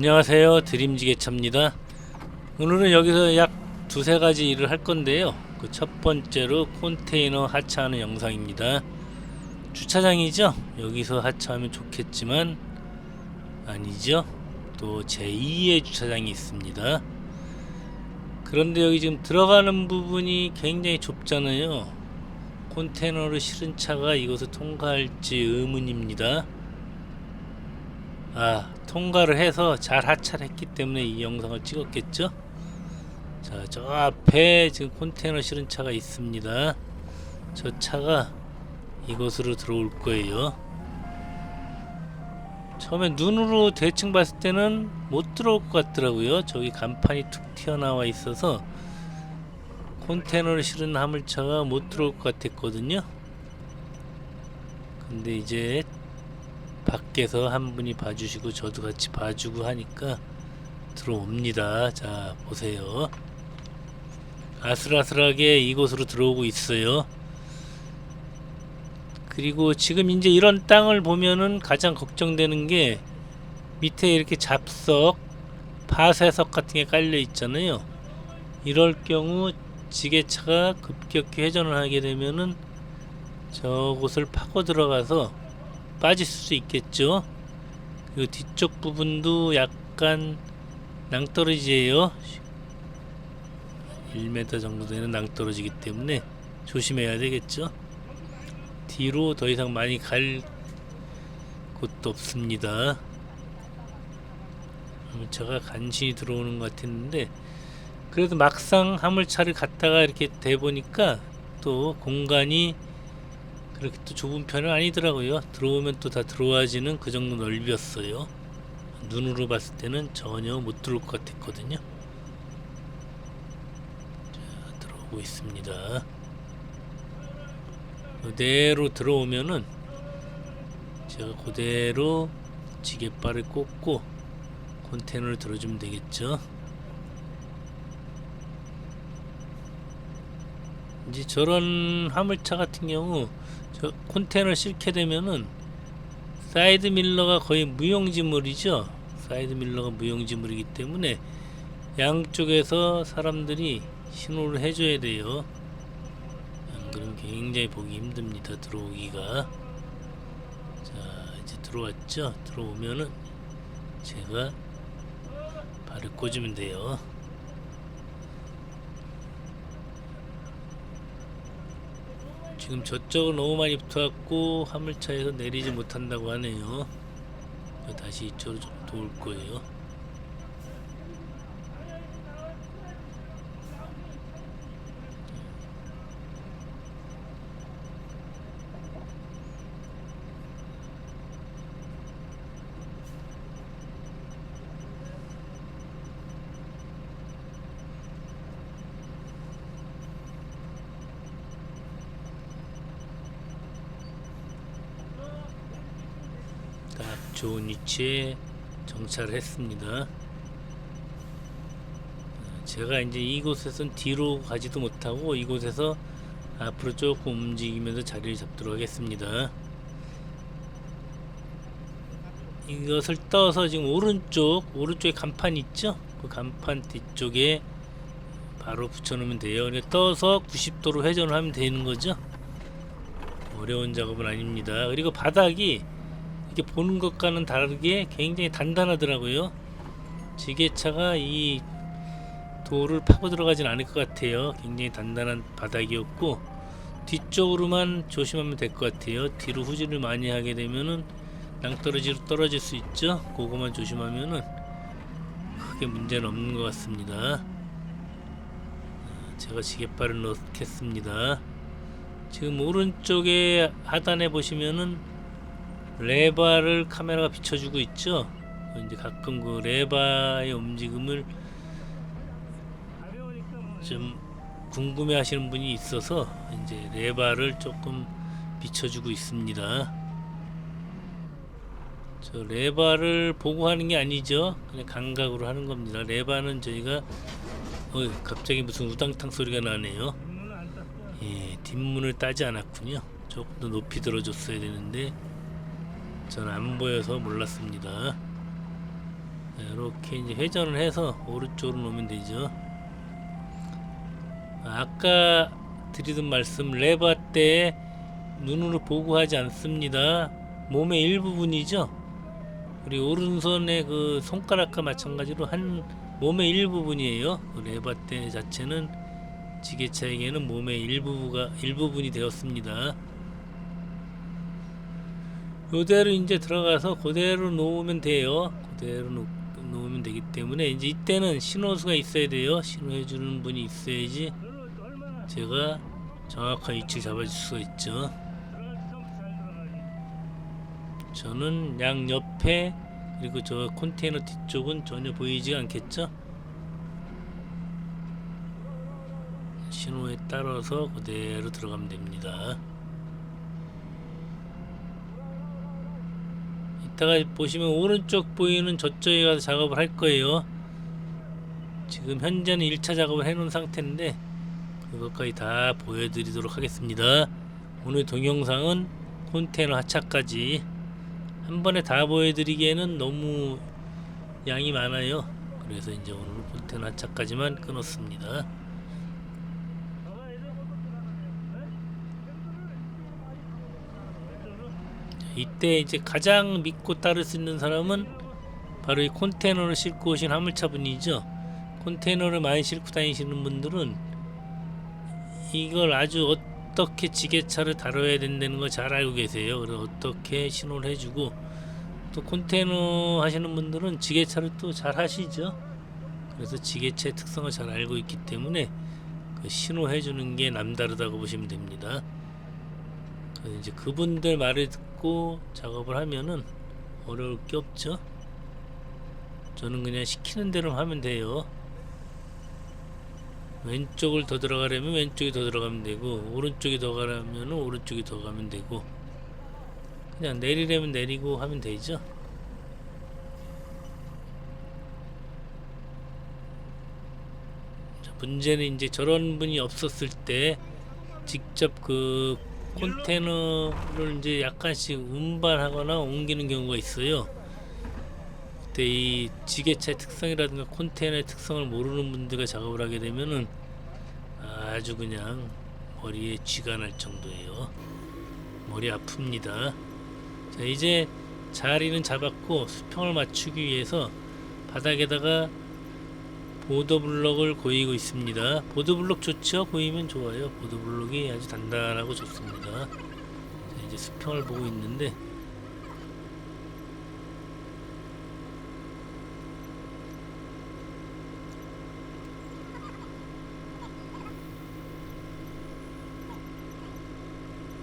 안녕하세요. 드림지게차입니다. 오늘은 여기서 약 두세 가지 일을 할 건데요. 그 첫 번째로 컨테이너 하차하는 영상입니다. 주차장이죠? 여기서 하차하면 좋겠지만 아니죠? 또 제2의 주차장이 있습니다. 그런데 여기 지금 들어가는 부분이 굉장히 좁잖아요. 컨테이너를 실은 차가 이곳을 통과할지 의문입니다 아 통과를 해서 잘 하차를 했기 때문에 이 영상을 찍었겠죠? 자 저 앞에 지금 컨테이너 실은 차가 있습니다. 저 차가 이곳으로 들어올 거예요. 처음에 눈으로 대충 봤을 때는 못 들어올 것 같더라고요. 저기 간판이 툭 튀어나와 있어서 컨테이너를 실은 화물차가 못 들어올 것 같았거든요. 근데 이제 밖에서 한 분이 봐주시고 저도 같이 봐주고 하니까 들어옵니다. 자 보세요. 아슬아슬하게 이곳으로 들어오고 있어요. 그리고 지금 이제 이런 땅을 보면은 가장 걱정되는 게 밑에 이렇게 잡석, 파쇄석 같은 게 깔려 있잖아요. 이럴 경우 지게차가 급격히 회전을 하게 되면은 저곳을 파고 들어가서 빠질 수 있겠죠. 그리고 뒤쪽 부분도 약간 낭떠러지예요. 1m 정도 되는 낭떠러지기 때문에 조심해야 되겠죠. 뒤로 더 이상 많이 갈 곳도 없습니다. 화물차가 간신히 들어오는 것 같았는데 그래도 막상 화물차를 갖다가 이렇게 대보니까 또 공간이 그렇게 또 좁은 편은 아니더라고요. 들어오면 또 다 들어와지는 그 정도 넓이였어요. 눈으로 봤을 때는 전혀 못 들어올 것 같았거든요. 자, 들어오고 있습니다. 그대로 들어오면은 제가 그대로 지게발을 꽂고 컨테이너를 들어주면 되겠죠. 이제 저런 화물차 같은 경우 저 컨테이너를 싣게 되면은 사이드 밀러가 거의 무용지물이죠. 사이드 밀러가 무용지물이기 때문에 양쪽에서 사람들이 신호를 해줘야 돼요. 안 그러면 굉장히 보기 힘듭니다. 들어오기가. 자, 이제 들어왔죠. 들어오면은 제가 발을 꽂으면 돼요. 지금 저쪽은 너무 많이 붙어갖고 화물차에서 내리지 못한다고 하네요. 다시 이쪽으로 좀 도울 거예요. 좋은 위치에 정차를 했습니다. 어, 제가 이제 이곳에선 뒤로 가지도 못하고 이곳에서 앞으로 조금 움직이면서 자리를 잡도록 하겠습니다. 이것을 떠서 지금 오른쪽 오른쪽에 간판 있죠? 그 간판 뒤쪽에 바로 붙여놓으면 돼요. 그냥 떠서 90도로 회전을 하면 되는 거죠. 어려운 작업은 아닙니다. 그리고 바닥이 이렇게 보는 것과는 다르게 굉장히 단단하더라고요. 지게차가 이 돌을 파고 들어가진 않을 것 같아요. 굉장히 단단한 바닥이었고 뒤쪽으로만 조심하면 될 것 같아요. 뒤로 후진을 많이 하게 되면은 낭떠러지로 떨어질 수 있죠. 그거만 조심하면은 크게 문제는 없는 것 같습니다. 아, 제가 지게발을 넣겠습니다. 지금 오른쪽에 하단에 보시면은 레바를 카메라가 비춰주고 있죠. 이제 가끔 그 레바의 움직임을 좀 궁금해 하시는 분이 있어서 이제 레바를 조금 비춰주고 있습니다. 저 레바를 보고 하는 게 아니죠. 그냥 감각으로 하는 겁니다. 레바는 저희가 어 갑자기 무슨 우당탕 소리가 나네요. 예, 뒷문을 따지 않았군요. 조금 더 높이 들어줬어야 되는데 저는 안 보여서 몰랐습니다. 이렇게 이제 회전을 해서 오른쪽으로 놓으면 되죠. 아까 드리던 말씀 레바 때 눈으로 보고 하지 않습니다. 몸의 일부분이죠. 우리 오른손의 그 손가락과 마찬가지로 한 몸의 일부분이에요. 그 레바 때 자체는 지게차에게는 몸의 일부가 일부분이 되었습니다. 요대로 이제 들어가서 그대로 놓으면 돼요. 그대로 놓, 놓으면 되기 때문에 이제 이때는 신호수가 있어야 돼요. 신호해 주는 분이 있어야지 제가 정확한 위치를 잡아줄 수가 있죠. 저는 양 옆에 그리고 저 컨테이너 뒤쪽은 전혀 보이지 않겠죠? 신호에 따라서 그대로 들어가면 됩니다. 이따가 보시면 오른쪽 보이는 저쪽에 가서 작업을 할 거예요. 지금 현재는 1차 작업을 해놓은 상태인데 그것까지 다 보여드리도록 하겠습니다. 오늘 동영상은 콘테이너 하차까지 한 번에 다 보여드리기에는 너무 양이 많아요. 그래서 이제 오늘 콘테이너 하차까지만 끊었습니다. 이때 이제 가장 믿고 따를 수 있는 사람은 바로 이 컨테이너를 싣고 오신 화물차 분이죠. 컨테이너를 많이 싣고 다니시는 분들은 이걸 아주 어떻게 지게차를 다뤄야 된다는 걸 잘 알고 계세요. 그래서 어떻게 신호를 해주고 또 컨테이너 하시는 분들은 지게차를 또 잘 하시죠. 그래서 지게차의 특성을 잘 알고 있기 때문에 그 신호해 주는 게 남다르다고 보시면 됩니다. 그래서 이제 그분들 말을 듣고 작업을 하면은 어려울 게 없죠. 저는 그냥 시키는 대로 하면 돼요. 왼쪽을 더 들어가려면 왼쪽이 더 들어가면 되고 오른쪽이 더 가려면 오른쪽이 더 가면 되고 그냥 내리려면 내리고 하면 되죠. 자, 문제는 이제 저런 분이 없었을 때 직접 그 콘테이너를 이제 약간씩 운반하거나 옮기는 경우가 있어요. 그때 이 지게차의 특성이라든가 콘테이너의 특성을 모르는 분들과 작업을 하게 되면은 아주 그냥 머리에 쥐가 날 정도예요. 머리 아픕니다. 자 이제 자리는 잡았고 수평을 맞추기 위해서 바닥에다가 보도블럭을 고이고 있습니다. 보도블럭 좋죠? 고이면 좋아요. 보도블럭이 아주 단단하고 좋습니다. 자, 이제 수평을 보고 있는데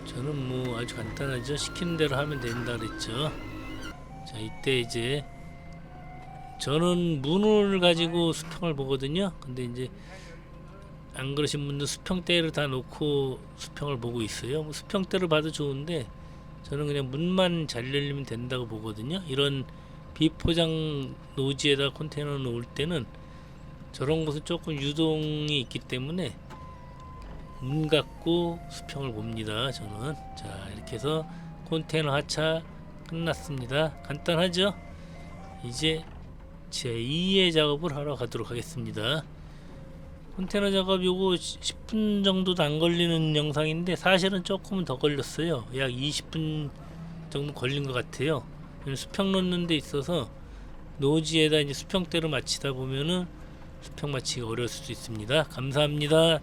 저는 뭐 아주 간단하죠. 시키는 대로 하면 된다 그랬죠. 자 이때 이제 저는 문을 가지고 수평을 보거든요. 근데 이제 안 그러신 분들 수평대를 다 놓고 수평을 보고 있어요. 뭐 수평대를 봐도 좋은데 저는 그냥 문만 잘 열리면 된다고 보거든요. 이런 비포장 노지에다 컨테이너 놓을 때는 저런 곳은 조금 유동이 있기 때문에 문 갖고 수평을 봅니다. 저는 자 이렇게 해서 컨테이너 하차 끝났습니다. 간단하죠? 이제 제 2의 작업을 하러 가도록 하겠습니다. 컨테이너 작업 요거 10분 정도도 안 걸리는 영상인데 사실은 조금은 더 걸렸어요. 약 20분 정도 걸린 것 같아요. 수평 놓는 데 있어서 노지에다 이제 수평대로 맞히다 보면은 수평 맞히기가 어려울 수도 있습니다. 감사합니다.